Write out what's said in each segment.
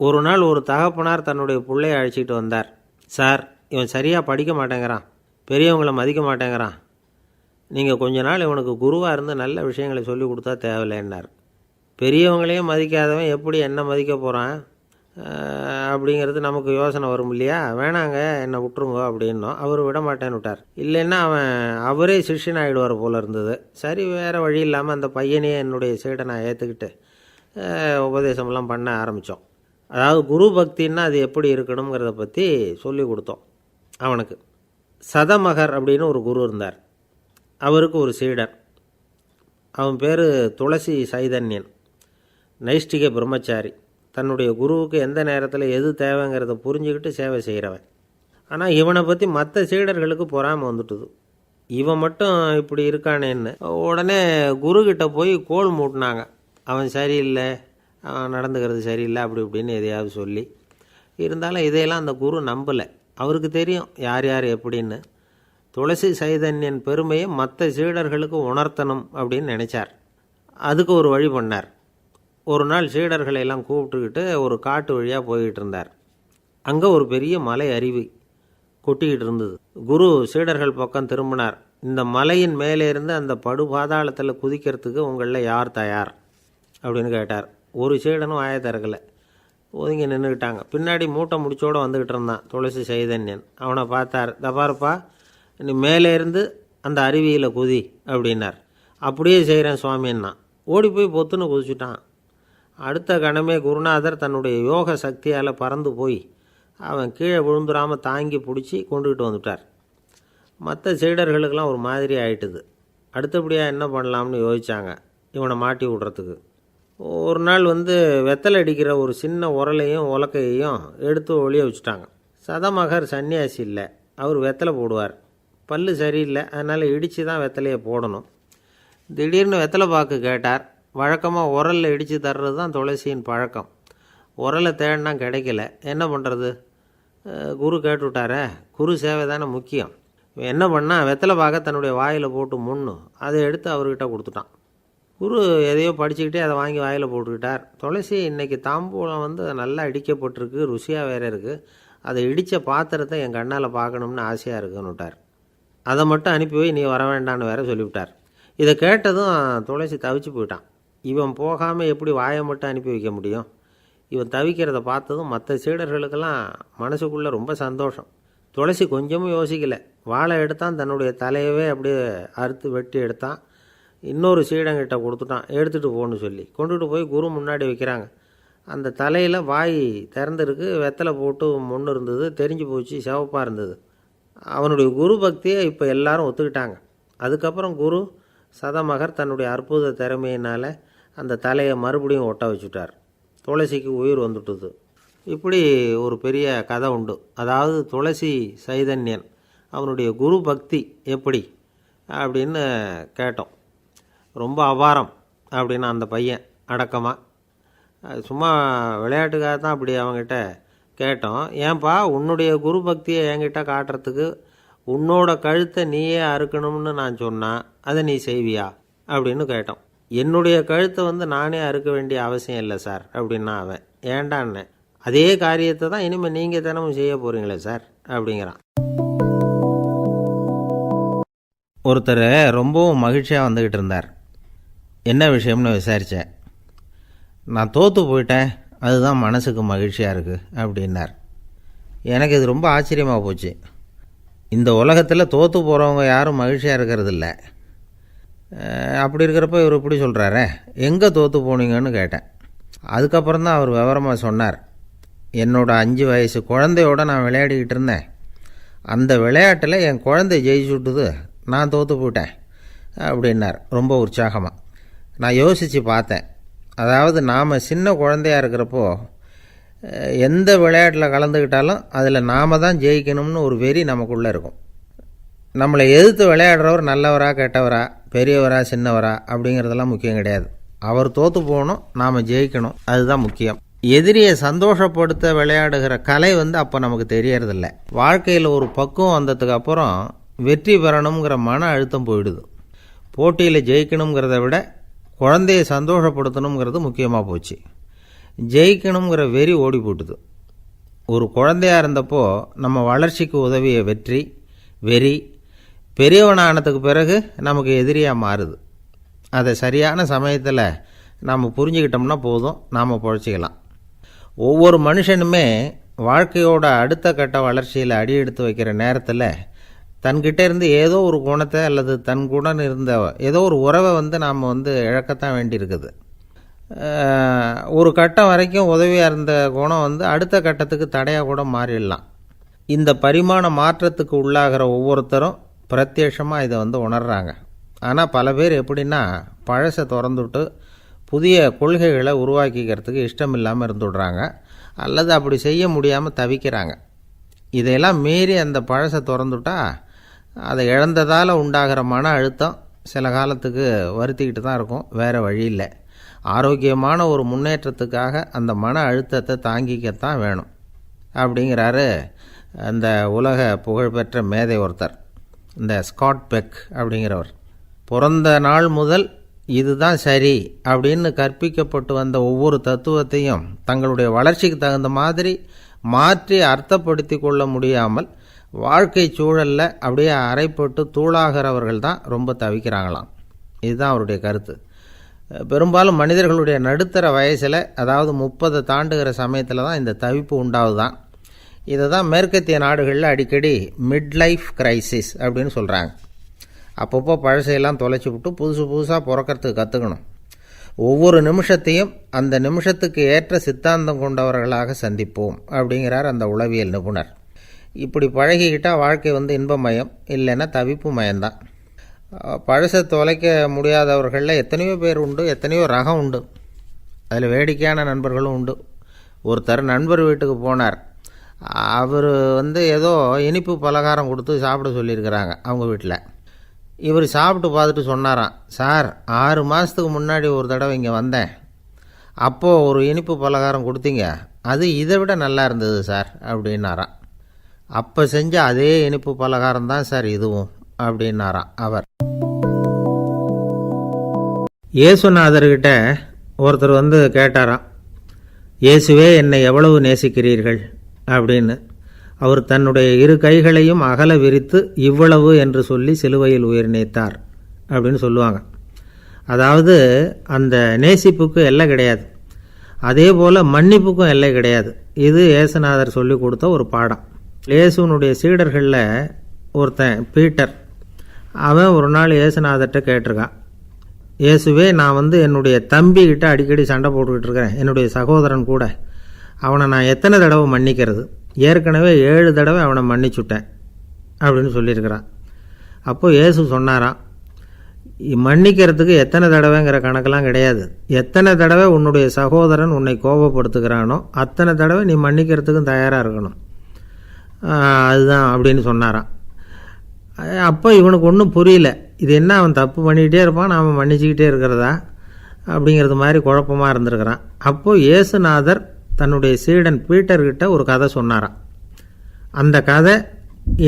ஒரு நாள் ஒரு தகப்பனார் தன்னுடைய பிள்ளைய அழைச்சிட்டு வந்தார். சார் இவன் சரியாக படிக்க மாட்டேங்கிறான். பெரியவங்களை மதிக்க மாட்டேங்கிறான். நீங்கள் கொஞ்ச நாள் இவனுக்கு குருவாக இருந்து நல்ல விஷயங்களை சொல்லி கொடுத்தா தேவையில்லைன்னார். பெரியவங்களையும் மதிக்காதவன் எப்படி என்ன மதிக்க போகிறான் அப்படிங்கிறது நமக்கு யோசனை வரும் இல்லையா? வேணாங்க என்னை விட்டுருங்க அப்படின்னோம். அவர் விட மாட்டேன்னு விட்டார். இல்லைன்னா அவன் அவரே சிஷ்யன் ஆகிடுவார் போல இருந்தது. சரி வேறு வழி இல்லாமல் அந்த பையனையே என்னுடைய சீடை நான் ஏற்றுக்கிட்டு உபதேசமெல்லாம் பண்ண ஆரம்பித்தோம் அதாவது குரு பக்தின்னா அது எப்படி இருக்கணுங்கிறத பற்றி சொல்லி கொடுத்தோம். அவனுக்கு சதமகர் அப்படின்னு ஒரு குரு இருந்தார். அவருக்கு ஒரு சீடர் அவன் பேர் துளசி சைதன்யன். நைஷ்டிக பிரம்மச்சாரி. தன்னுடைய குருவுக்கு எந்த நேரத்தில் எது தேவைங்கிறத புரிஞ்சுக்கிட்டு சேவை செய்கிறவன் ஆனால் இவனை பற்றி மற்ற சீடர்களுக்கு பொறாமல் வந்துட்டுது. இவன் மட்டும் இப்படி இருக்கானேன்னு உடனே குருக்கிட்ட போய் கோல் மூட்டினாங்க. அவன் சரியில்லை. நடந்துக்கிறது சரியில்லை அப்படி இப்படின்னு எதையாவது சொல்லி. இருந்தாலும் இதையெல்லாம் அந்த குரு நம்பலை. அவருக்கு தெரியும் யார் யார் எப்படின்னு. துளசி சைதன்யன் பெருமையை மற்ற சீடர்களுக்கு உணர்த்தணும் அப்படின்னு நினச்சார். அதுக்கு ஒரு வழி பண்ணார். ஒரு நாள் சீடர்களை எல்லாம் கூப்பிட்டுக்கிட்டு ஒரு காட்டு வழியாக போய்கிட்டு இருந்தார். அங்கே ஒரு பெரிய மலை அருவி கொட்டிக்கிட்டு இருந்தது. குரு சீடர்கள் பக்கம் திரும்பினார். இந்த மலையின் மேலே இருந்து அந்த படு பாதாளத்தில் குதிக்கிறதுக்கு உங்களில் யார் தயார்? அப்படின்னு கேட்டார். ஒரு சீடனும் ஆய திறக்கலை. ஒதுங்கி நின்றுக்கிட்டாங்க பின்னாடி மூட்டை முடிச்சோடு வந்துக்கிட்டு இருந்தான் துளசி சைதன்யன். அவனை பார்த்தார் தபாருப்பா நீ மேலே இருந்து அந்த அருவியில் குதி அப்படின்னார். அப்படியே செய்கிறேன் சுவாமின்னா. ஓடி போய் பொத்துன்னு குதிச்சுட்டான். அடுத்த கணமே குருநாதர் தன்னுடைய யோக சக்தியால் பறந்து போய் அவன் கீழே விழுந்துடாமல் தாங்கி பிடிச்சி கொண்டுக்கிட்டு வந்துட்டார். மற்ற சீடர்களுக்கெல்லாம் ஒரு மாதிரி ஆயிட்டுது. அடுத்தபடியாக என்ன பண்ணலாம்னு யோசித்தாங்க இவனை மாட்டி விடுறதுக்கு. ஒரு நாள் வந்து வெத்தலை அடிக்கிற ஒரு சின்ன உரலையும் உலக்கையையும் எடுத்து ஒளிய வச்சுட்டாங்க. சதமகர் சன்னியாசி இல்லை. அவர் வெத்தலை போடுவார். பல்லு சரியில்லை. அதனால் இடித்து தான் வெத்தலையை போடணும். திடீர்னு வெத்தலை பாக்கு கேட்டார். வழக்கமாக உரலில் இடித்து தர்றது தான் துளசியின் பழக்கம். உரலை தேடினா கிடைக்கல. என்ன பண்ணுறது குரு கேட்டுவிட்டாரே. குரு சேவை தானே முக்கியம். என்ன பண்ணால் வெத்தலை பாக்க தன்னுடைய வாயில் போட்டு முன்னு. அதை எடுத்து அவர்கிட்ட கொடுத்துட்டான். குரு எதையோ படிச்சுக்கிட்டே அதை வாங்கி வாயில் போட்டுக்கிட்டார். துளசி இன்றைக்கி தாம்பூலம் வந்து நல்லா இடிக்கப்பட்டிருக்கு ருசியாக வேறு இருக்குது அதை இடித்த பாத்திரத்தை என் கண்ணால் பார்க்கணும்னு ஆசையாக இருக்குன்னுட்டார் அதை மட்டும் அனுப்பி போய் நீ வர வேண்டான்னு வேற சொல்லிவிட்டார் இதை கேட்டதும் துளசி தவிச்சு போயிட்டான். இவன் போகாமல் எப்படி வாயை மட்டும் அனுப்பி வைக்க முடியும்? இவன் தவிக்கிறத பார்த்ததும் மற்ற சீடர்களுக்கெல்லாம் மனசுக்குள்ளே ரொம்ப சந்தோஷம். துளசி கொஞ்சமும் யோசிக்கலை. வாழை எடுத்தான் தன்னுடைய தலையவே அப்படியே அறுத்து வெட்டி எடுத்தான். இன்னொரு சீடங்கிட்ட கொடுத்துட்டான். எடுத்துகிட்டு போன்னு சொல்லி. கொண்டுட்டு போய் குரு முன்னாடி வைக்கிறாங்க. அந்த தலையில் வாய் திறந்துருக்கு. வெத்தலை போட்டு முன்னு இருந்தது. தெரிஞ்சு போச்சு சிவப்பாக இருந்தது. அவனுடைய குரு பக்தியை இப்போ எல்லாரும் ஒத்துக்கிட்டாங்க. அதுக்கப்புறம் குரு சதமகர் தன்னுடைய அற்புத திறமையினால் அந்த தலையை மறுபடியும் ஒட்ட வச்சுட்டார். துளசிக்கு உயிர் வந்துட்டுது. இப்படி ஒரு பெரிய கதை உண்டு. அதாவது துளசி சைதன்யன் அவனுடைய குரு பக்தி எப்படி அப்படின்னு கேட்டோம். ரொம்ப அபாரம் அப்படின்னு அந்த பையன் அடக்கமாக சும்மா விளையாட்டுக்காக தான் அப்படி அவங்ககிட்ட கேட்டோம். ஏன்பா உன்னுடைய குரு பக்தியை என்கிட்ட காட்டுறதுக்கு உன்னோட கழுத்தை நீயே அறுக்கணும்னு நான் சொன்னேன் அதை நீ செய்வியா? அப்படின்னு கேட்டோம். என்னுடைய கழுத்தை வந்து நானே அறுக்க வேண்டிய அவசியம் இல்லை சார் அப்படின்னா அவன். ஏண்டான்னு. அதே காரியத்தை தான் இனிமேல் நீங்கள் தினமும் செய்ய போகிறீங்களே சார் அப்படிங்கிறான். ஒருத்தர் ரொம்பவும் மகிழ்ச்சியாக வந்துக்கிட்டு இருந்தார். என்ன விஷயம்னு விசாரித்தேன் நான் தோற்று போயிட்டேன். அதுதான் மனசுக்கு மகிழ்ச்சியாக இருக்குது அப்படின்னார். எனக்கு இது ரொம்ப ஆச்சரியமாக போச்சு. இந்த உலகத்தில் தோற்று போகிறவங்க யாரும் மகிழ்ச்சியாக இருக்கிறது இல்லை அப்படி இருக்கிறப்ப இவர் இப்படி சொல்கிறாரே எங்கே தோற்று போனீங்கன்னு கேட்டேன். அதுக்கப்புறம் தான் அவர் விவரமாக சொன்னார். என்னோட அஞ்சு வயசு குழந்தையோட நான் விளையாடிக்கிட்டு இருந்தேன். அந்த விளையாட்டில் என் குழந்தை ஜெயிச்சு விட்டுது நான் தோற்று போயிட்டேன் அப்படின்னார். ரொம்ப உற்சாகமாக நான் யோசித்து பார்த்தேன். அதாவது நாம் சின்ன குழந்தையாக இருக்கிறப்போ எந்த விளையாட்டில் கலந்துக்கிட்டாலும் அதில் நாம் தான் ஜெயிக்கணும்னு ஒரு வெறி நமக்குள்ளே இருக்கும். நம்மளை எதிர்த்து விளையாடுறவர் நல்லவரா கெட்டவரா பெரியவரா சின்னவரா அப்படிங்கிறதெல்லாம் முக்கியம் கிடையாது. அவர் தோற்று போகணும் நாம் ஜெயிக்கணும் அதுதான் முக்கியம். எதிரியை சந்தோஷப்படுத்த விளையாடுகிற கலை வந்து அப்போ நமக்கு தெரியறதில்ல. வாழ்க்கையில் ஒரு பக்குவம் வந்ததுக்கு அப்புறம் வெற்றி பெறணுங்கிற மன அழுத்தம் போயிடுது. போட்டியில் ஜெயிக்கணுங்கிறத விட குழந்தையை சந்தோஷப்படுத்தணுங்கிறது முக்கியமாக போச்சு. ஜெயிக்கணுங்கிற வெறி ஓடி போட்டுது. ஒரு குழந்தையாக இருந்தப்போ நம்ம வளர்ச்சிக்கு உதவிய வெற்றி வெறி பெரியவனானதுக்கு பிறகு நமக்கு எதிரியாக மாறுது. அதை சரியான சமயத்தில் நாம் புரிஞ்சுக்கிட்டோம்னா போதும் நாம் பொழைச்சிக்கலாம். ஒவ்வொரு மனுஷனுமே வாழ்க்கையோட அடுத்த கட்ட வளர்ச்சியில் அடி எடுத்து வைக்கிற நேரத்தில் தன்கிட்ட இருந்து ஏதோ ஒரு குணத்தை அல்லது தன்குடன் இருந்த ஏதோ ஒரு உறவை வந்து நாம் வந்து இழக்கத்தான் வேண்டியிருக்குது. ஒரு கட்டம் வரைக்கும் உதவியாக இருந்த குணம் வந்து அடுத்த கட்டத்துக்கு தடையாக கூட மாறிடலாம். இந்த பரிமாண மாற்றத்துக்கு உள்ளாகிற ஒவ்வொருத்தரும் பிரத்யட்சமாக இதை வந்து உணர்கிறாங்க ஆனால் பல பேர் எப்படின்னா பழசை திறந்துவிட்டு புதிய கொள்கைகளை உருவாக்கிக்கிறதுக்கு இஷ்டம் இல்லாமல் இருந்துடுறாங்க. அல்லது அப்படி செய்ய முடியாமல் தவிக்கிறாங்க. இதையெல்லாம் மீறி அந்த பழசை திறந்துட்டா அதை இழந்ததால் உண்டாகிற மன அழுத்தம் சில காலத்துக்கு வருத்திக்கிட்டு தான் இருக்கும். வேறு வழி இல்லை. ஆரோக்கியமான ஒரு முன்னேற்றத்துக்காக அந்த மன அழுத்தத்தை தாங்கிக்கத்தான் வேணும். அப்படிங்கிறாரு அந்த உலக புகழ்பெற்ற மேதை ஒருத்தர். இந்த ஸ்காட் பெக் அப்படிங்கிறவர். பிறந்த நாள் முதல் இதுதான் சரி அப்படின்னு கற்பிக்கப்பட்டு வந்த ஒவ்வொரு தத்துவத்தையும் தங்களுடைய வளர்ச்சிக்கு தகுந்த மாதிரி மாற்றி அர்த்தப்படுத்தி கொள்ள முடியாமல் வாழ்க்கை சூழலில் அப்படியே அரைப்பட்டு தூளாகிறவர்கள் தான் ரொம்ப தவிக்கிறாங்களாம். இதுதான் அவருடைய கருத்து. பெரும்பாலும் மனிதர்களுடைய நடுத்தர வயசில் அதாவது முப்பதை தாண்டுகிற சமயத்தில் தான் இந்த தவிப்பு உண்டாகுதான் இதை தான் மேற்கத்திய நாடுகளில் அடிக்கடி மிட் லைஃப் கிரைசிஸ் அப்படின்னு சொல்கிறாங்க அப்பப்போ பழசையெல்லாம் தொலைச்சி விட்டு புதுசு புதுசாக பிறக்கறதுக்கு கற்றுக்கணும் ஒவ்வொரு நிமிஷத்தையும் அந்த நிமிஷத்துக்கு ஏற்ற சித்தாந்தம் கொண்டவர்களாக சந்திப்போம் அப்படிங்கிறார் அந்த உளவியல் நிபுணர். இப்படி பழகிக்கிட்டால் வாழ்க்கை வந்து இன்பமயம் இல்லைன்னா தவிப்பு மயம்தான். பழசை தொலைக்க முடியாதவர்களில் எத்தனையோ பேர் உண்டு எத்தனையோ ரகம் உண்டு. அதில் வேடிக்கையான நண்பர்களும் உண்டு. ஒருத்தர் நண்பர் வீட்டுக்கு போனார். அவர் வந்து ஏதோ இனிப்பு பலகாரம் கொடுத்து சாப்பிட சொல்லியிருக்கிறாங்க அவங்க வீட்டில் இவர் சாப்பிட்டு பார்த்துட்டு சொன்னாராம் சார் ஆறு மாதத்துக்கு முன்னாடி ஒரு தடவை இங்கே வந்தேன். அப்போது ஒரு இனிப்பு பலகாரம் கொடுத்தீங்க. அது இதை விட நல்லா இருந்தது சார் அப்படின்னாராம். அப்போ செஞ்ச அதே இனிப்பு பலகாரம் தான் சார் இதுவும் அப்படின்னாராம் அவர். இயேசுநாதர்கிட்ட ஒருத்தர் வந்து கேட்டாராம் இயேசுவே என்னை எவ்வளவு நேசிக்கிறீர்கள்? அப்படின்னு. அவர் தன்னுடைய இரு கைகளையும் அகல விரித்து இவ்வளவு என்று சொல்லி சிலுவையில் உயிர் நீத்தார் அப்படின்னு சொல்லுவாங்க. அதாவது அந்த நேசிப்புக்கு எல்லை கிடையாது. அதே போல் மன்னிப்புக்கும் எல்லை கிடையாது. இது ஏசுநாதர் சொல்லி கொடுத்த ஒரு பாடம். இயேசுனுடைய சீடர்களில் ஒருத்தன் பீட்டர். அவன் ஒரு நாள் இயேசுநாதர்கிட்ட கேட்டிருக்கான். இயேசுவே நான் வந்து என்னுடைய தம்பிக்கிட்ட அடிக்கடி சண்டை போட்டுக்கிட்டு இருக்கிறேன். என்னுடைய சகோதரன் கூட. அவனை நான் எத்தனை தடவை மன்னிக்கிறது? ஏற்கனவே ஏழு தடவை அவனை மன்னிச்சுட்டேன். அப்படின்னு சொல்லியிருக்கிறான். அப்போ இயேசு சொன்னாராம் மன்னிக்கிறதுக்கு எத்தனை தடவைங்கிற கணக்கெல்லாம் கிடையாது. எத்தனை தடவை உன்னுடைய சகோதரன் உன்னை கோபப்படுத்துகிறானோ அத்தனை தடவை நீ மன்னிக்கிறதுக்கும் தயாராக இருக்கணும். அதுதான் அப்படின்னு சொன்னாராம். அப்போ இவனுக்கு ஒன்றும் புரியல. இது என்ன அவன் தப்பு பண்ணிக்கிட்டே இருப்பான் நாம் மன்னிச்சுக்கிட்டே இருக்கிறதா? அப்படிங்கிறது மாதிரி குழப்பமாக இருந்திருக்கிறான். அப்போது இயேசுநாதர் தன்னுடைய சீடன் பீட்டர்கிட்ட ஒரு கதை சொன்னாராம். அந்த கதை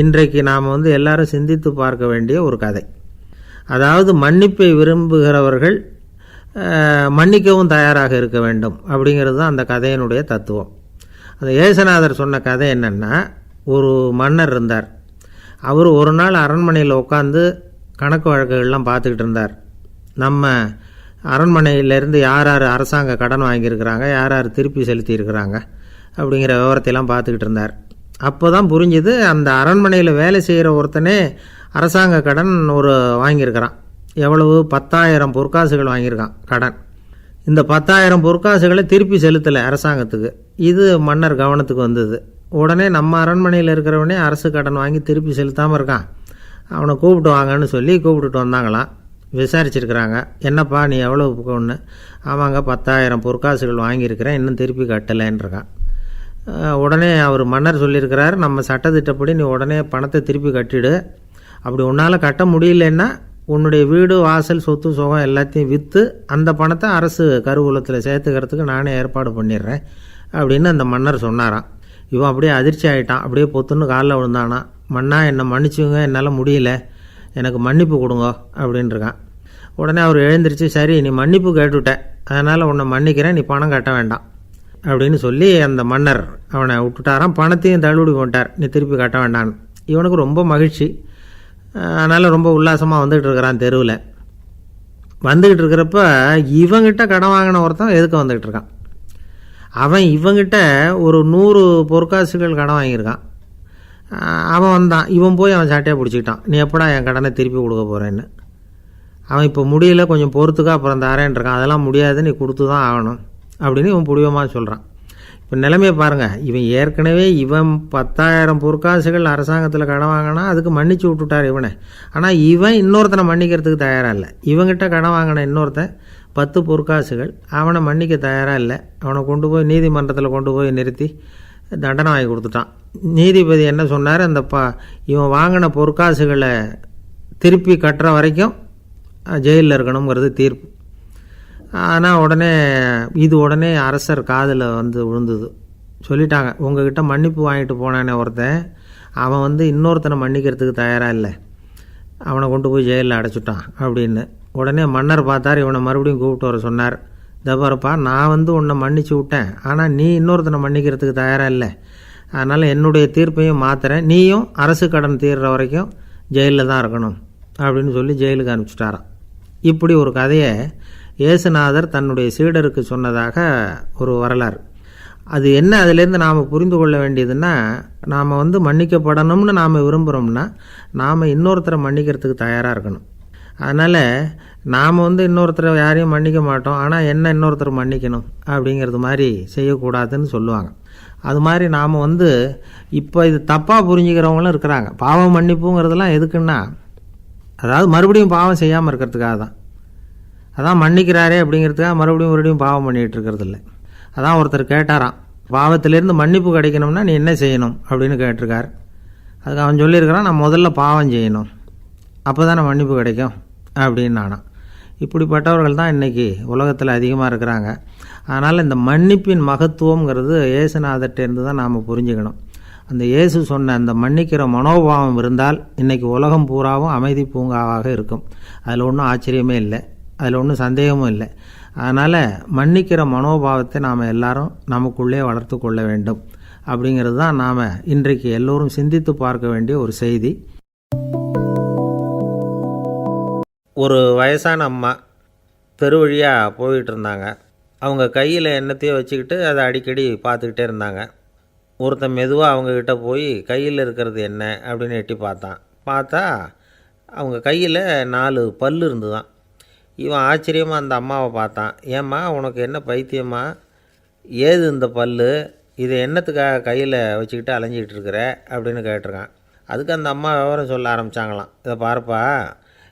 இன்றைக்கு நாம் வந்து எல்லாரும் சிந்தித்து பார்க்க வேண்டிய ஒரு கதை. அதாவது மன்னிப்பை விரும்புகிறவர்கள் மன்னிக்கவும் தயாராக இருக்க வேண்டும் அப்படிங்கிறது தான் அந்த கதையினுடைய தத்துவம். அந்த ஏசநாதர் சொன்ன கதை என்னென்னா ஒரு மன்னர் இருந்தார். அவர் ஒரு நாள் அரண்மனையில் உட்காந்து கணக்கு வழக்குகள்லாம் பார்த்துக்கிட்டு இருந்தார். நம்ம அரண்மனையிலேருந்து யார் யார் அரசாங்க கடன் வாங்கியிருக்கிறாங்க யார் யார் திருப்பி செலுத்தியிருக்கிறாங்க அப்படிங்கிற விவரத்தையெல்லாம் பார்த்துக்கிட்டு இருந்தார். அப்போ தான் புரிஞ்சுது அந்த அரண்மனையில் வேலை செய்கிற ஒருத்தனே அரசாங்க கடன் ஒரு வாங்கியிருக்கிறான். எவ்வளவு? பத்தாயிரம் பொற்காசுகள் வாங்கியிருக்கான் கடன். இந்த பத்தாயிரம் பொற்காசுகளை திருப்பி செலுத்தலை அரசாங்கத்துக்கு. இது மன்னர் கவனத்துக்கு வந்தது. உடனே நம்ம அரண்மனையில் இருக்கிறவனே அரசு கடன் வாங்கி திருப்பி செலுத்தாமல் இருக்கான். அவனை கூப்பிட்டு வாங்கன்னு சொல்லி கூப்பிட்டுட்டு வந்தாங்களாம். விசாரிச்சிருக்கிறாங்க. என்னப்பா நீ எவ்வளோ ஒன்று ஆமாங்க பத்தாயிரம் பொற்காசுகள் வாங்கியிருக்கிறேன். இன்னும் திருப்பி கட்டலைன்னு இருக்கான். உடனே அவர் மன்னர் சொல்லியிருக்கிறார் நம்ம சட்டத்திட்டப்படி நீ உடனே பணத்தை திருப்பி கட்டிடு. அப்படி உன்னால் கட்ட முடியலன்னா உன்னுடைய வீடு வாசல் சொத்து சுகம் எல்லாத்தையும் விற்று அந்த பணத்தை அரசு கருவூலத்தில் சேர்த்துக்கிறதுக்கு நானே ஏற்பாடு பண்ணிடுறேன் அப்படின்னு அந்த மன்னர் சொன்னாராம். இவன் அப்படியே அதிர்ச்சி ஆகிட்டான் அப்படியே பொத்துன்னு காலில் விழுந்தானா. மண்ணா என்னை மன்னிச்சுங்க என்னால் முடியல. எனக்கு மன்னிப்பு கொடுங்க அப்படின்ட்டுருக்கான் உடனே அவர் எழுந்திருச்சு சரி நீ மன்னிப்பு கேட்டுவிட்டேன் அதனால் உன்னை மன்னிக்கிறேன் நீ பணம் கட்ட வேண்டாம் அப்படின்னு சொல்லி அந்த மன்னர் அவனை விட்டுட்டாராம். பணத்தையும் தள்ளுபடி கொண்டார் நீ திருப்பி கட்ட வேண்டான்னு இவனுக்கு ரொம்ப மகிழ்ச்சி. அதனால் ரொம்ப உல்லாசமாக வந்துகிட்டு இருக்கிறான் தெருவில். வந்துக்கிட்டு இருக்கிறப்ப இவங்கிட்ட கடன் வாங்கின ஒருத்தன் எதுக்கு வந்துக்கிட்டு இருக்கான் அவன் இவங்கிட்ட ஒரு நூறு பொற்காசுகள் கடன் வாங்கியிருக்கான். அவன் வந்தான். இவன் போய் அவன் சாட்டையாக பிடிச்சிக்கிட்டான். நீ எப்படா என் கடனை திருப்பி கொடுக்க போகிறேன்னு அவன் இப்போ முடியல கொஞ்சம் பொறுத்துக்கா அப்புறம் தரேன் இருக்கான். அதெல்லாம் முடியாது நீ கொடுத்து தான் ஆகணும் அப்படின்னு இவன் புடிவமாக சொல்கிறான் இப்போ நிலைமையை பாருங்கள் இவன் ஏற்கனவே இவன் பத்தாயிரம் பொற்காசுகள் அரசாங்கத்தில் கடன் வாங்கினா அதுக்கு மன்னிச்சு விட்டுட்டார் இவனை. ஆனால் இவன் இன்னொருத்தனை மன்னிக்கிறதுக்கு தயாராக இல்லை. இவங்கிட்ட கடன் வாங்கின இன்னொருத்தன் பத்து பொற்காசுகள். அவனை மன்னிக்க தயாராக இல்லை. அவனை கொண்டு போய் நீதிமன்றத்தில் கொண்டு போய் நிறுத்தி தண்டனை வாங்கி கொடுத்துட்டான். நீதிபதி என்ன சொன்னார்? அந்த பா இவன் வாங்கின பொற்காசுகளை திருப்பி கட்டுற வரைக்கும் ஜெயிலில் இருக்கணுங்கிறது தீர்ப்பு. ஆனால் உடனே இது உடனே அரசர் காதில் வந்து விழுந்தது. சொல்லிட்டாங்க உங்ககிட்ட மன்னிப்பு வாங்கிட்டு போனானே ஒருத்தன். அவன் வந்து இன்னொருத்தனை மன்னிக்கிறதுக்கு தயாராக இல்லை. அவனை கொண்டு போய் ஜெயிலில் அடைச்சிட்டான் அப்படின்னு. உடனே மன்னர் பார்த்தார் இவனை மறுபடியும் கூப்பிட்டு வர சொன்னார். தபாரப்பா நான் வந்து உன்னை மன்னிச்சு விட்டேன். ஆனால் நீ இன்னொருத்தனை மன்னிக்கிறதுக்கு தயாராக இல்லை. அதனால் என்னுடைய தீர்ப்பையும் மாத்துறேன். நீயும் அரசு கடன் தீர்ற வரைக்கும் ஜெயிலில் தான் இருக்கணும் அப்படின்னு சொல்லி ஜெயிலுக்கு அனுப்பிச்சிட்டாராம். இப்படி ஒரு கதையை இயேசுநாதர் தன்னுடைய சீடருக்கு சொன்னதாக ஒரு வரலாறு. அது என்ன அதுலேருந்து நாம் புரிந்து கொள்ள வேண்டியதுன்னா நாம் வந்து மன்னிக்கப்படணும்னு நாம் விரும்புகிறோம்னா நாம் இன்னொருத்தரை மன்னிக்கிறதுக்கு தயாராக இருக்கணும். அதனால் நாம் வந்து இன்னொருத்தரை யாரையும் மன்னிக்க மாட்டோம். ஆனால் என்ன இன்னொருத்தர் மன்னிக்கணும் அப்படிங்கிறது மாதிரி செய்யக்கூடாதுன்னு சொல்லுவாங்க. அது மாதிரி நாம் வந்து இப்போ இது தப்பாக புரிஞ்சுக்கிறவங்களும் இருக்கிறாங்க. பாவம் மன்னிப்புங்கிறதெல்லாம் எதுக்குன்னா அதாவது மறுபடியும் பாவம் செய்யாமல் இருக்கிறதுக்காக தான். அதான் மன்னிக்கிறாரே அப்படிங்கிறதுக்காக மறுபடியும் மறுபடியும் பாவம் பண்ணிகிட்டு இருக்கிறது இல்லை அதான் ஒருத்தர் கேட்டாராம் பாவத்திலேருந்து மன்னிப்பு கிடைக்கணும்னா நீ என்ன செய்யணும் அப்படின்னு கேட்டிருக்கார். அதுக்கு அவன் சொல்லியிருக்கிறான் நான் முதல்ல பாவம் செய்யணும். அப்போ தானே மன்னிப்பு கிடைக்கும். அப்படின்னானா இப்படிப்பட்டவர்கள் தான் இன்றைக்கி உலகத்தில் அதிகமாக இருக்கிறாங்க. அதனால் இந்த மன்னிப்பின் மகத்துவங்கிறது இயேசுநாதர்கிட்டேருந்து தான் நாம் புரிஞ்சுக்கணும். அந்த இயேசு சொன்ன அந்த மன்னிக்கிற மனோபாவம் இருந்தால் இன்றைக்கி உலகம் பூராவும் அமைதி பூங்காவாக இருக்கும். அதில் ஒன்றும் ஆச்சரியமே இல்லை. அதில் ஒன்றும் சந்தேகமும் இல்லை. அதனால் மன்னிக்கிற மனோபாவத்தை நாம் எல்லாரும் நமக்குள்ளே வளர்த்து கொள்ள வேண்டும். அப்படிங்கிறது தான் நாம் இன்றைக்கு எல்லோரும் சிந்தித்து பார்க்க வேண்டிய ஒரு செய்தி. ஒரு வயசான அம்மா தெரு வழியாக போயிட்டு இருந்தாங்க அவங்க கையில் எண்ணத்தையோ வச்சுக்கிட்டு அதை அடிக்கடி பார்த்துக்கிட்டே இருந்தாங்க. ஒருத்தன் மெதுவாக அவங்கக்கிட்ட போய் கையில் இருக்கிறது என்ன அப்படின்னு எட்டி பார்த்தான். பார்த்தா அவங்க கையில் நாலு பல் இருந்துதான். இவன் ஆச்சரியமாக அந்த அம்மாவை பார்த்தான். ஏம்மா உனக்கு என்ன பைத்தியமா? ஏது இந்த பல்லு? இது என்னத்துக்காக கையில் வச்சுக்கிட்டு அலைஞ்சிக்கிட்டு இருக்கிற? அப்படின்னு கேட்டிருக்கான். அதுக்கு அந்த அம்மா விவரம் சொல்ல ஆரம்பித்தாங்களாம் இதை பாருப்பா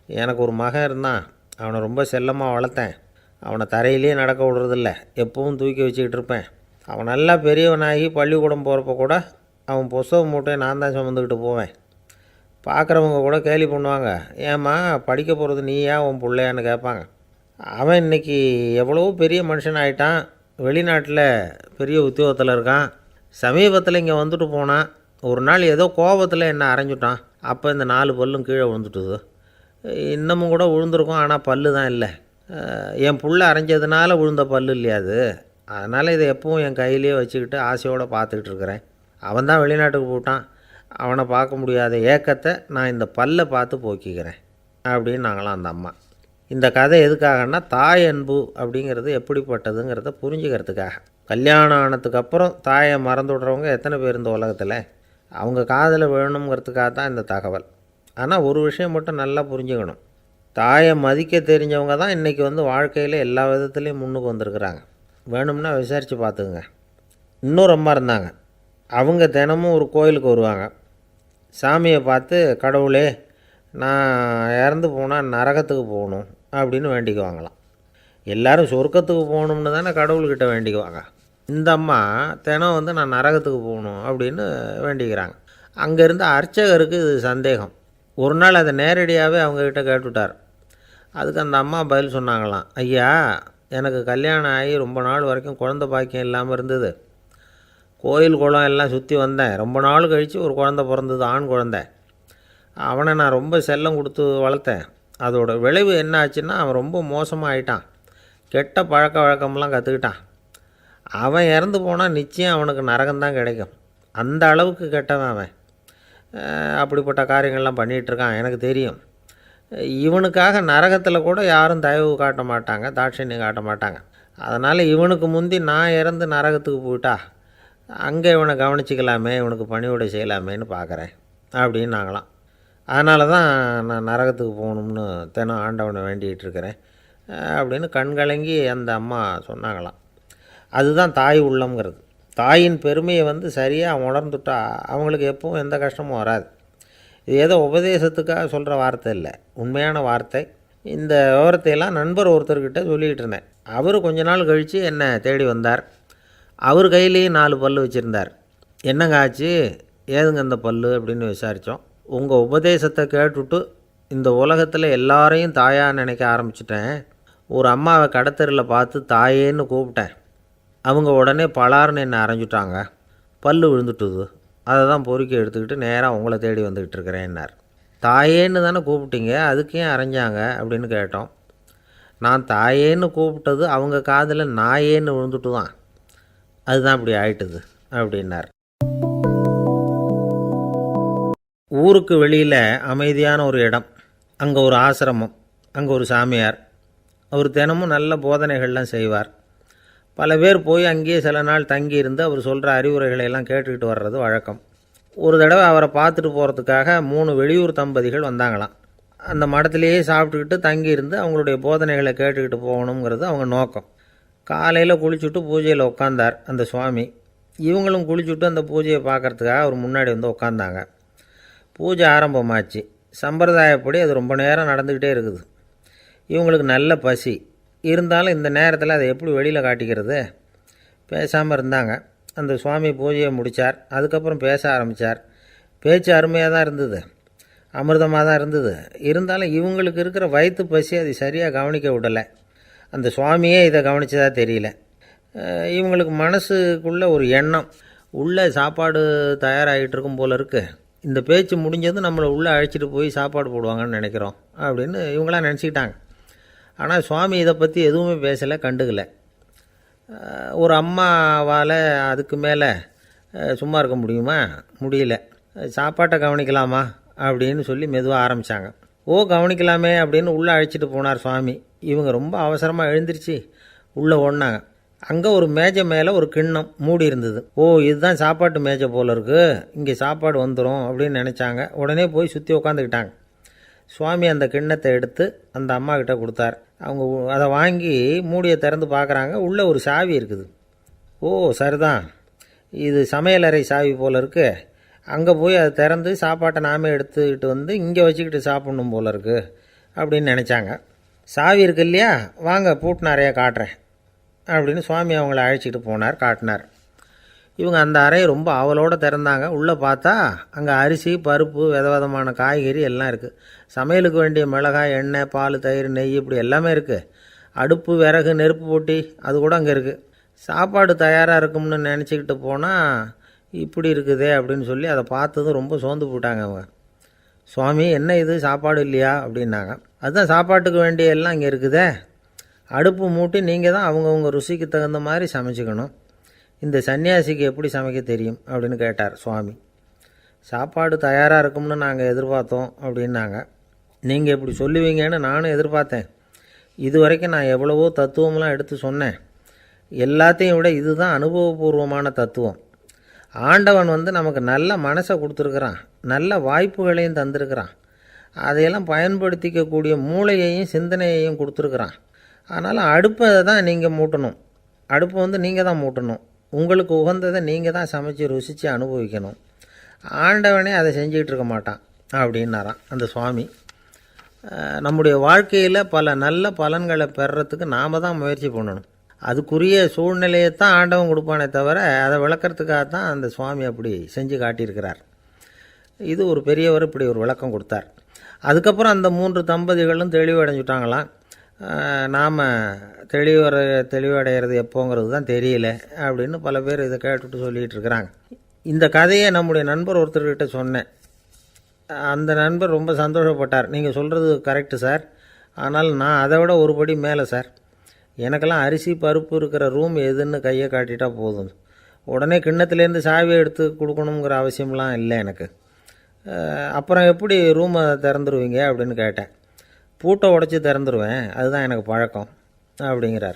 எனக்கு ஒரு மகன் இருந்தான். அவனை ரொம்ப செல்லமாக வளர்த்தேன். அவனை தரையிலே நடக்க விடுறதில்ல. எப்பவும் தூக்கி வச்சுக்கிட்டு இருப்பேன். அவன் நல்லா பெரியவனாகி பள்ளிக்கூடம் போகிறப்ப கூட அவன் புஸ்தக மூட்டையை நான் தான் சுமந்துக்கிட்டு போவேன். பார்க்குறவங்க கூட கேலி பண்ணுவாங்க. ஏம்மா படிக்க போகிறது நீயா உன் பிள்ளையான்னு கேட்பாங்க. அவன் இன்னைக்கு எவ்வளவோ பெரிய மனுஷன் ஆயிட்டான். வெளிநாட்டில் பெரிய உத்தியோகத்தில் இருக்கான். சமீபத்தில் இங்கே வந்துட்டு போனான். ஒரு நாள் ஏதோ கோபத்தில் என்ன அரைஞ்சிட்டான். அப்போ இந்த நாலு பல்லும் கீழே விழுந்துட்டுது. இன்னமும் கூட விழுந்திருக்கும் ஆனால் பல்லு தான் இல்லை. என் புள்ள அரைஞ்சதுனால விழுந்த பல்லு இல்லையா அது? அதனால் இதை எப்பவும் என் கையிலேயே வச்சுக்கிட்டு ஆசையோடு பார்த்துக்கிட்டு இருக்கிறேன். அவன் தான் வெளிநாட்டுக்கு போட்டான். அவனை பார்க்க முடியாத ஏக்கத்தை நான் இந்த பல்லை பார்த்து போக்கிக்கிறேன் அப்படின்னு நாங்களாம் அந்த அம்மா. இந்த கதை எதுக்காகன்னா தாய் அன்பு அப்படிங்கிறது எப்படிப்பட்டதுங்கிறத புரிஞ்சுக்கிறதுக்காக. கல்யாணம் ஆனதுக்கு அப்புறம் தாயை மறந்து விடுறவங்க எத்தனை பேர் இந்த உலகத்தில்? அவங்க காதில் வேணுங்கிறதுக்காக தான் இந்த தகவல். ஆனால் ஒரு விஷயம் மட்டும் நல்லா புரிஞ்சுக்கணும். தாயை மதிக்க தெரிஞ்சவங்க தான் இன்றைக்கி வந்து வாழ்க்கையில் எல்லா விதத்துலேயும் முன்னுக்கு வந்திருக்கிறாங்க. வேணும்னா விசாரித்து பார்த்துக்குங்க. இன்னொரு அம்மா இருந்தாங்க. அவங்க தினமும் ஒரு கோயிலுக்கு வருவாங்க. சாமியை பார்த்து கடவுளே நான் இறந்து போனால் நரகத்துக்கு போகணும் அப்படின்னு வேண்டிக்குவாங்களாம். எல்லாரும் சொர்க்கத்துக்கு போகணும்னு தானே கடவுள்கிட்ட வேண்டிக்குவாங்க. இந்த அம்மா தினம் வந்து நான் நரகத்துக்கு போகணும் அப்படின்னு வேண்டிக்கிறாங்க. அங்கேருந்து அர்ச்சகருக்கு இது சந்தேகம். ஒரு நாள் அதை நேரடியாகவே அவங்கக்கிட்ட கேட்டுவிட்டார். அதுக்கு அந்த அம்மா பதில் சொன்னாங்களாம். ஐயா எனக்கு கல்யாணம் ஆகி ரொம்ப நாள் வரைக்கும் குழந்த பாக்கியம் இல்லாமல் இருந்தது. கோயில் குளம் எல்லாம் சுற்றி வந்தேன். ரொம்ப நாள் கழித்து ஒரு குழந்த பிறந்தது ஆண் குழந்தை. அவனை நான் ரொம்ப செல்லம் கொடுத்து வளர்த்தேன். அதோட விளைவு என்ன ஆச்சுன்னா அவன் ரொம்ப மோசமாக ஆயிட்டான். கெட்ட பழக்க வழக்கம்லாம் கற்றுக்கிட்டான் அவன் இறந்து போனால் நிச்சயம் அவனுக்கு நரகம்தான் கிடைக்கும். அந்த அளவுக்கு கெட்டவன் அவன். அப்படிப்பட்ட காரியங்கள்லாம் பண்ணிகிட்டு இருக்கான் எனக்கு தெரியும். இவனுக்காக நரகத்தில் கூட யாரும் தயவு காட்ட மாட்டாங்க தாட்சண்யம் காட்ட மாட்டாங்க. அதனால் இவனுக்கு முந்தி நான் இறந்து நரகத்துக்கு போயிட்டா அங்கே இவனை கவனிச்சிக்கலாமே இவனுக்கு பணிவிடை செய்யலாமேன்னு பார்க்குறேன் அப்படின்னு நாங்களாம். அதனால தான் நான் நரகத்துக்கு போகணும்னு தினம் ஆண்டவனை வேண்டிகிட்டு இருக்கிறேன் அப்படின்னு கண்கலங்கி அந்த அம்மா சொன்னாங்களாம். அதுதான் தாய் உள்ளங்கிறது தாயின் பெருமையை வந்து சரியாக உணர்ந்துட்டா அவங்களுக்கு எப்பவும் எந்த கஷ்டமும் வராது. இது ஏதோ உபதேசத்துக்காக சொல்கிற வார்த்தை இல்லை. உண்மையான வார்த்தை. இந்த விவரத்தையெல்லாம் நண்பர் ஒருத்தர்கிட்ட சொல்லிக்கிட்டு இருந்தேன். அவர் கொஞ்ச நாள் கழித்து என்னை தேடி வந்தார். அவர் கையிலேயும் நாலு பல்லு வச்சுருந்தார். என்னங்க ஆச்சு? ஏதுங்க இந்த பல்லு அப்படின்னு விசாரித்தோம் உங்கள் உபதேசத்தை கேட்டுட்டு இந்த உலகத்தில் எல்லாரையும் தாயாக நினைக்க ஆரம்பிச்சிட்டேன். ஒரு அம்மாவை கடத்தரில் பார்த்து தாயேன்னு கூப்பிட்டேன். அவங்க உடனே பலார்னு என்னை அரைஞ்சிட்டாங்க. பல்லு விழுந்துட்டுது. அதை தான் பொறுக்கி எடுத்துக்கிட்டு நேராக உங்களை தேடி வந்துக்கிட்டு இருக்கிறேன்னார் தாயேன்னு தானே கூப்பிட்டீங்க அதுக்கு ஏன் அரைஞ்சாங்க அப்படின்னு கேட்டோம். நான் தாயேன்னு கூப்பிட்டது அவங்க காதில் நாயேன்னு விழுந்துட்டு தான் அதுதான் இப்படி ஆயிட்டுது அப்படின்னார். ஊருக்கு வெளியில் அமைதியான ஒரு இடம். அங்கே ஒரு ஆசிரமம். அங்கே ஒரு சாமியார். அவர் தினமும் நல்ல போதனைகள்லாம் செய்வார். பல பேர் போய் அங்கேயே சில நாள் தங்கி இருந்து அவர் சொல்கிற அறிவுரைகளை எல்லாம் கேட்டுக்கிட்டு வர்றது வழக்கம். ஒரு தடவை அவரை பார்த்துட்டு போகிறதுக்காக மூணு வெளியூர் தம்பதிகள் வந்தாங்களாம். அந்த மடத்திலேயே சாப்பிட்டுக்கிட்டு தங்கி இருந்து அவங்களுடைய போதனைகளை கேட்டுக்கிட்டு போகணுங்கிறது அவங்க நோக்கம். காலையில் குளிச்சுட்டு பூஜையில் உட்காந்தார் அந்த சுவாமி. இவங்களும் குளிச்சுட்டு அந்த பூஜையை பார்க்குறதுக்காக அவர் முன்னாடி வந்து உட்காந்தாங்க பூஜை ஆரம்பமாச்சு. சம்பிரதாயப்படி அது ரொம்ப நேரம் நடந்துக்கிட்டே இருக்குது. இவங்களுக்கு நல்ல பசி. இருந்தாலும் இந்த நேரத்தில் அதை எப்படி வெளியில் காட்டிக்கிறது? பேசாமல் இருந்தாங்க. அந்த சுவாமி பூஜையை முடித்தார் அதுக்கப்புறம் பேச ஆரம்பித்தார் பேச்சு அருமையாக தான் இருந்தது. அமிர்தமாக தான் இருந்தது. இருந்தாலும் இவங்களுக்கு இருக்கிற வயிற்று பசி அதை சரியாக கவனிக்க விடலை. அந்த சுவாமியே இதை கவனிச்சதா தெரியல. இவங்களுக்கு மனசுக்குள்ளே ஒரு எண்ணம். உள்ளே சாப்பாடு தயாராகிட்டு இருக்கும் போல் இருக்குது இந்த பேச்சு முடிஞ்சதும் நம்மளை உள்ளே அழைச்சிட்டு போய் சாப்பாடு போடுவாங்கன்னு நினைக்கிறோம். அப்படின்னு இவங்களாம் நினச்சிக்கிட்டாங்க. ஆனால் சுவாமி இதை பற்றி எதுவுமே பேசலை கண்டுக்கலை. ஒரு அம்மாவால் அதுக்கு மேலே சும்மா இருக்க முடியுமா? முடியல. சாப்பாட்டை கவனிக்கலாமா? அப்படின்னு சொல்லி மெதுவாக ஆரம்பித்தாங்க ஓ கவனிக்கலாமே அப்படின்னு உள்ளே அழைச்சிட்டு போனார் சுவாமி. இவங்க ரொம்ப அவசரமாக எழுந்திருச்சு உள்ளே ஓடினாங்க. அங்கே ஒரு மேஜை மேலே ஒரு கிண்ணம் மூடி இருந்தது. ஓ இதுதான் சாப்பாட்டு மேஜை போல இருக்குது இங்கே சாப்பாடு வந்துடும் அப்படின்னு நினச்சாங்க. உடனே போய் சுற்றி உட்காந்துக்கிட்டாங்க சுவாமி அந்த கிண்ணத்தை எடுத்து அந்த அம்மாக்கிட்ட கொடுத்தார். அவங்க அதை வாங்கி மூடியை திறந்து பார்க்குறாங்க. உள்ளே ஒரு சாவி இருக்குது. ஓ சரிதான். இது சமையலறை சாவி போல் இருக்கு. அங்கே போய் அதை திறந்து சாப்பாட்டை நாமே எடுத்துக்கிட்டு வந்து இங்கே வச்சுக்கிட்டு சாப்பிட்ணும் போல இருக்கு அப்படின்னு நினச்சாங்க. சாவி இருக்கு இல்லையா? வாங்க பூட்டு நிறையா காட்டுறேன் அப்படின்னு சுவாமி அவங்கள அழைச்சிட்டு போனார் காட்டினார். இவங்க அந்த அறையை ரொம்ப அவலோடு திறந்தாங்க. உள்ளே பார்த்தா அங்கே அரிசி பருப்பு விதவிதமான காய்கறி எல்லாம் இருக்குது சமையலுக்கு வேண்டிய மிளகாய் எண்ணெய் பால் தயிர் நெய் இப்படி எல்லாமே இருக்குது அடுப்பு விறகு நெருப்பு போட்டி அது கூட அங்கே இருக்குது சாப்பாடு தயாராக இருக்கும்னு நினச்சிக்கிட்டு போனால் இப்படி இருக்குதே அப்படின்னு சொல்லி அதை பார்த்ததும் ரொம்ப சோர்ந்து போட்டாங்க அவங்க. சுவாமி என்ன இது? சாப்பாடு இல்லையா? அப்படின்னாங்க. அதுதான் சாப்பாட்டுக்கு வேண்டிய எல்லாம் இங்கே இருக்குதே. அடுப்பு மூட்டி நீங்கள் தான் அவங்கவுங்க ருசிக்கு தகுந்த மாதிரி சமைச்சிக்கணும். இந்த சன்னியாசிக்கு எப்படி சமைக்க தெரியும் அப்படின்னு கேட்டார் சுவாமி. சாப்பாடு தயாராக இருக்கும்னு நாங்கள் எதிர்பார்த்தோம் அப்படின்னாங்க. நீங்கள் இப்படி சொல்லுவீங்கன்னு நானும் எதிர்பார்த்தேன். இது வரைக்கும் நான் எவ்வளவோ தத்துவம்லாம் எடுத்து சொன்னேன். எல்லாத்தையும் விட இதுதான் அனுபவபூர்வமான தத்துவம். ஆண்டவன் வந்து நமக்கு நல்ல மனசை கொடுத்துருக்குறான். நல்ல வாய்ப்புகளையும் தந்திருக்கிறான். அதையெல்லாம் பயன்படுத்திக்கக்கூடிய மூளையையும் சிந்தனையையும் கொடுத்துருக்குறான். அதனால் அடுப்பை தான் நீங்கள் மூட்டணும். அடுப்பை வந்து நீங்கள் தான் மூட்டணும். உங்களுக்கு உகந்ததை நீங்கள் தான் சமைச்சு ருசித்து அனுபவிக்கணும். ஆண்டவனே அதை செஞ்சுக்கிட்டு இருக்க மாட்டான் அப்படின்னாராம் அந்த சுவாமி. நம்முடைய வாழ்க்கையில் பல நல்ல பலன்களை பெறத்துக்கு நாம் தான் முயற்சி பண்ணணும். அதுக்குரிய சூழ்நிலையை தான் ஆண்டவன் கொடுப்பானே தவிர அதை விளக்கிறதுக்காக தான் அந்த சுவாமி அப்படி செஞ்சு காட்டியிருக்கிறார். இது ஒரு பெரியவர் இப்படி ஒரு விளக்கம் கொடுத்தார். அதுக்கப்புறம் அந்த மூன்று தம்பதிகளும் தெளிவடைஞ்சுட்டாங்களாம். நாம் தெளிவர தெளிவடைகிறது எப்போங்கிறது தான் தெரியல அப்படின்னு பல பேர் இதை கேட்டுட்டு சொல்லிகிட்டு இருக்கிறாங்க. இந்த கதையை நம்முடைய நண்பர் ஒருத்தர்கிட்ட சொன்னேன். அந்த நண்பர் ரொம்ப சந்தோஷப்பட்டார். நீங்கள் சொல்கிறது கரெக்டு சார். ஆனால் நான் அதை விட ஒரு படி மேலே சார். எனக்கெல்லாம் அரிசி பருப்பு இருக்கிற ரூம் எதுன்னு கையை காட்டிட்டா போதும். உடனே கிண்ணத்துலேருந்து சாவியை எடுத்து கொடுக்கணுங்கிற அவசியம்லாம் இல்லை எனக்கு. அப்புறம் எப்படி ரூமை திறந்துருவீங்க அப்படின்னு கேட்டேன். பூட்டை உடச்சி திறந்துருவேன். அதுதான் எனக்கு பழக்கம். அப்படிங்கிறார்.